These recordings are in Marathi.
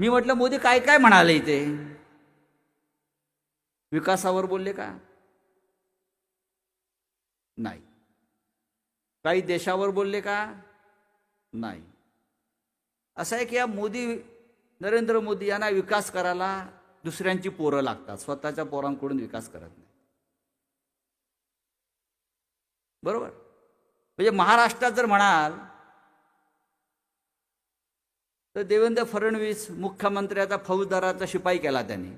मी म्हटलं मोदी काय काय म्हणाले इथे? विकासावर बोलले का? नाही. काही देशावर बोलले का? नाही. असं आहे की या मोदी नरेंद्र मोदी यांना विकास करायला दुसऱ्यांची पोरं लागतात. स्वतःच्या पोरांकडून विकास करत नाही. बरोबर? म्हणजे महाराष्ट्रात जर म्हणाल तर देवेंद्र फडणवीस मुख्यमंत्र्याचा फौजदाराचा शिपाई केला त्यांनी.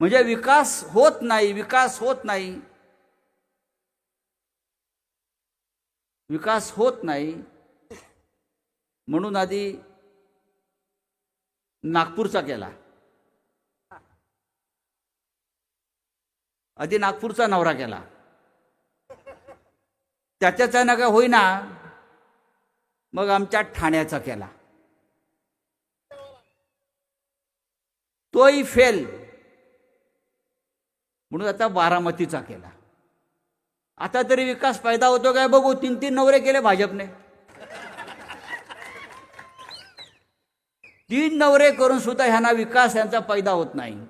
म्हणजे विकास होत नाही विकास होत नाही. विकास होत नाही. म्हणून आधी नागपूरचा केला. आधी नागपूरचा नवरा केला. त्याच्याचा नका होईना मग आमच्या ठाण्याचा केला. तोही फेल. म्हणून आता बारामतीचा केला. आता तरी विकास फायदा होतो काय बघू तीन तीन नवरे केले भाजपने. तीन नवरे करून सुद्धा ह्यांना विकास यांचा फायदा होत नाही.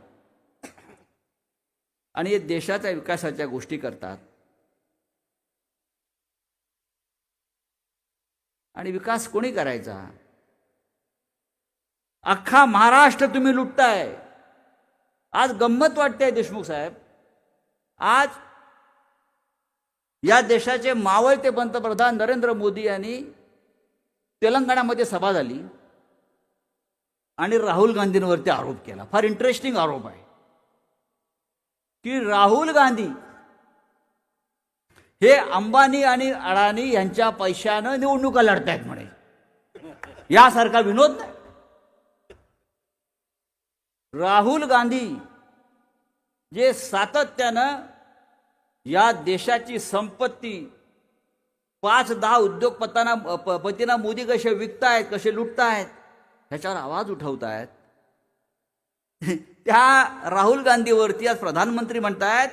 आणि हे देशाच्या विकासाच्या गोष्टी करतात. आणि विकास कोणी करायचा? अख्खा महाराष्ट्र तुम्ही लुटताय. आज गंमत वाटते देशमुख साहेब. आज या देशाचे मावळते पंतप्रधान नरेंद्र मोदी यांनी तेलंगणामध्ये सभा झाली आणि राहुल गांधींवरती आरोप केला. फार इंटरेस्टिंग आरोप आहे. की राहुल गांधी हे अंबानी आणि अडाणी यांच्या पैशानं निवडणुका लढतायत म्हणे. यासारखा विनोद नाही. राहुल गांधी जे सातत्यानं या देशाची संपत्ती पाच दहा उद्योगपतांना प- पतींना मोदी कसे विकतायत कसे लुटतायत ह्याच्यावर आवाज उठवतायत. त्या राहुल गांधीवरती आज प्रधानमंत्री म्हणतायत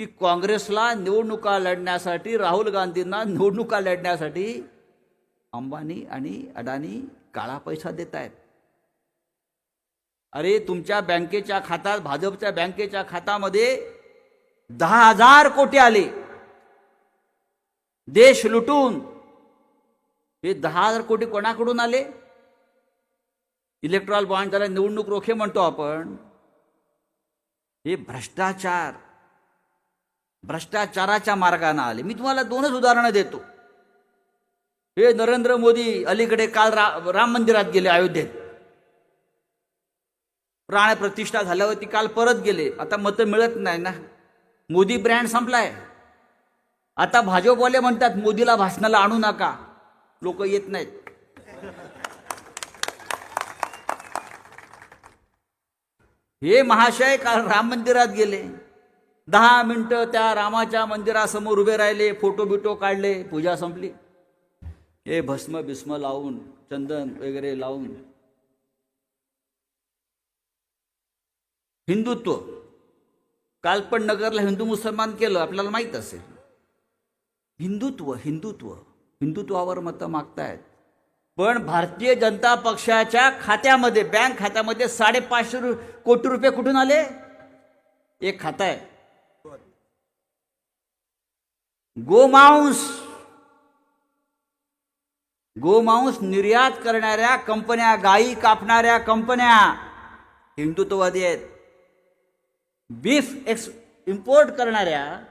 की काँग्रेसला निवडणुका लढण्यासाठी राहुल गांधींना निवडणुका लढण्यासाठी अंबानी आणि अडानी काळा पैसा देत आहेत. अरे तुमच्या बँकेच्या खात्यात भाजपच्या बँकेच्या खात्यामध्ये दहा हजार कोटी आले. देश लुटून. हे दहा हजार कोटी कोणाकडून आले? इलेक्ट्रॉल बॉन्ड त्याला निवडणूक रोखे म्हणतो आपण. हे भ्रष्टाचार. भ्रष्टाचाराच्या मार्गाने आले. मी तुम्हाला दोनच उदाहरणं देतो. हे नरेंद्र मोदी अलीकडे काल रा, राम मंदिरात गेले अयोध्येत. प्राण प्रतिष्ठा झाल्यावरती काल परत गेले. आता मतं मिळत नाही ना. मोदी ब्रँड संपलाय. आता भाजपवाले म्हणतात मोदीला भाषणाला आणू नका. लोक येत नाहीत. हे महाशय काल राम मंदिरात गेले. दहा मिनटं त्या रामाच्या मंदिरासमोर उभे राहिले फोटो बिटो काढले पूजा संपली. हे भस्म बिस्म लावून चंदन वगैरे लावून. हिंदुत्व. काल पण नगरला हिंदू मुसलमान केलं आपल्याला माहीत असेल. हिंदुत्व हिंदुत्व. हिंदुत्वावर मतं मागतायत. पण भारतीय जनता पक्षाच्या खात्यामध्ये बँक खात्यामध्ये साडेपाचशे रु कोटी रुपये कुठून आले? एक खातं आहे गोमांस गोमांस निर्यात करणाऱ्या कंपन्या गायी कापणाऱ्या कंपन्या हिंदुत्ववादी आहेत. बीफ एक्स इम्पोर्ट करणाऱ्या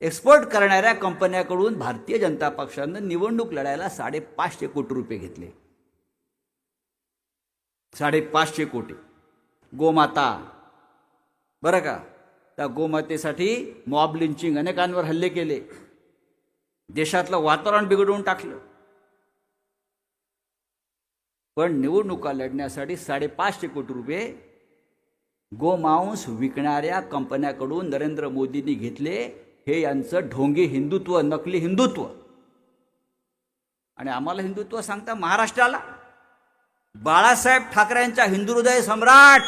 एक्सपोर्ट करणाऱ्या कंपन्याकडून भारतीय जनता पक्षानं निवडणूक लढायला साडेपाचशे कोटी रुपये घेतले. साडेपाचशे कोटी. गोमाता. बरं का? त्या गोमातेसाठी मॉब लिंचिंग अनेकांवर हल्ले केले. देशातलं वातावरण बिघडवून टाकलं. पण निवडणुका लढण्यासाठी साडेपाचशे कोटी रुपये गोमांस विकणाऱ्या कंपन्याकडून नरेंद्र मोदींनी घेतले. हे यांचं ढोंगी हिंदुत्व नकली हिंदुत्व. आणि आम्हाला हिंदुत्व सांगता महाराष्ट्राला. बाळासाहेब ठाकरेंच्या हिंदू हृदय सम्राट.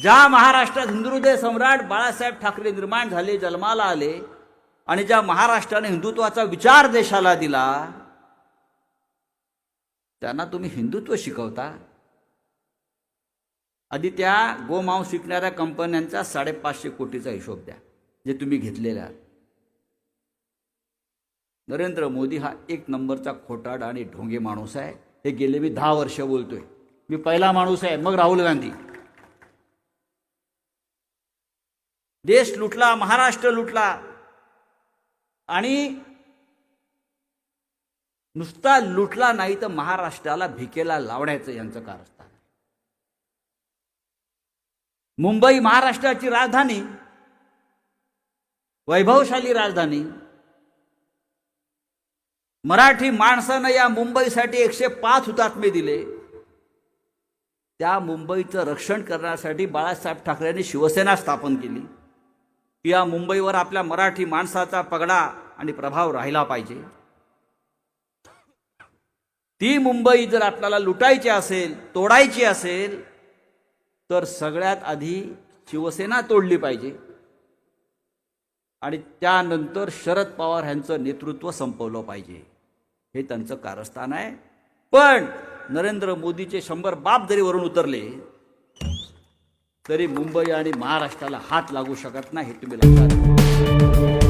ज्या महाराष्ट्रात हिंदू सम्राट बाळासाहेब ठाकरे निर्माण झाले जन्माला आले आणि ज्या महाराष्ट्राने हिंदुत्वाचा विचार देशाला दिला त्यांना तुम्ही हिंदुत्व शिकवता? आधी त्या गोमांस विकणाऱ्या कंपन्यांचा साडेपाचशे कोटीचा हिशोब द्या जे तुम्ही घेतलेले नरेंद्र मोदी हा एक नंबरचा खोटाड आणि ढोंगे माणूस आहे. हे गेले मी दहा वर्ष बोलतोय. मी पहिला माणूस आहे मग राहुल गांधी. देश लुटला महाराष्ट्र लुटला. आणि नुसता लुटला नाही तर महाराष्ट्राला भिकेला लावण्याचं यांचं कारस्थान मुंबई महाराष्ट्राची राजधानी वैभवशाली राजधानी मराठी माणसानं या मुंबईसाठी एकशे पाच हुतात्मे दिले. त्या मुंबईचं रक्षण करण्यासाठी बाळासाहेब ठाकरेंनी शिवसेना स्थापन केली. या मुंबईवर आपल्या मराठी माणसाचा पगडा आणि प्रभाव राहिला पाहिजे. ती मुंबई जर आपल्याला लुटायची असेल तोडायची असेल तर सगळ्यात आधी शिवसेना तोडली पाहिजे. आणि त्यानंतर शरद पवार यांचं नेतृत्व संपवलं पाहिजे. हे त्यांचं कारस्थान आहे. पण नरेंद्र मोदीचे शंभर बाप जरी वरून उतरले तरी मुंबई आणि महाराष्ट्राला हात लागू शकत नाही तुम्ही लक्षात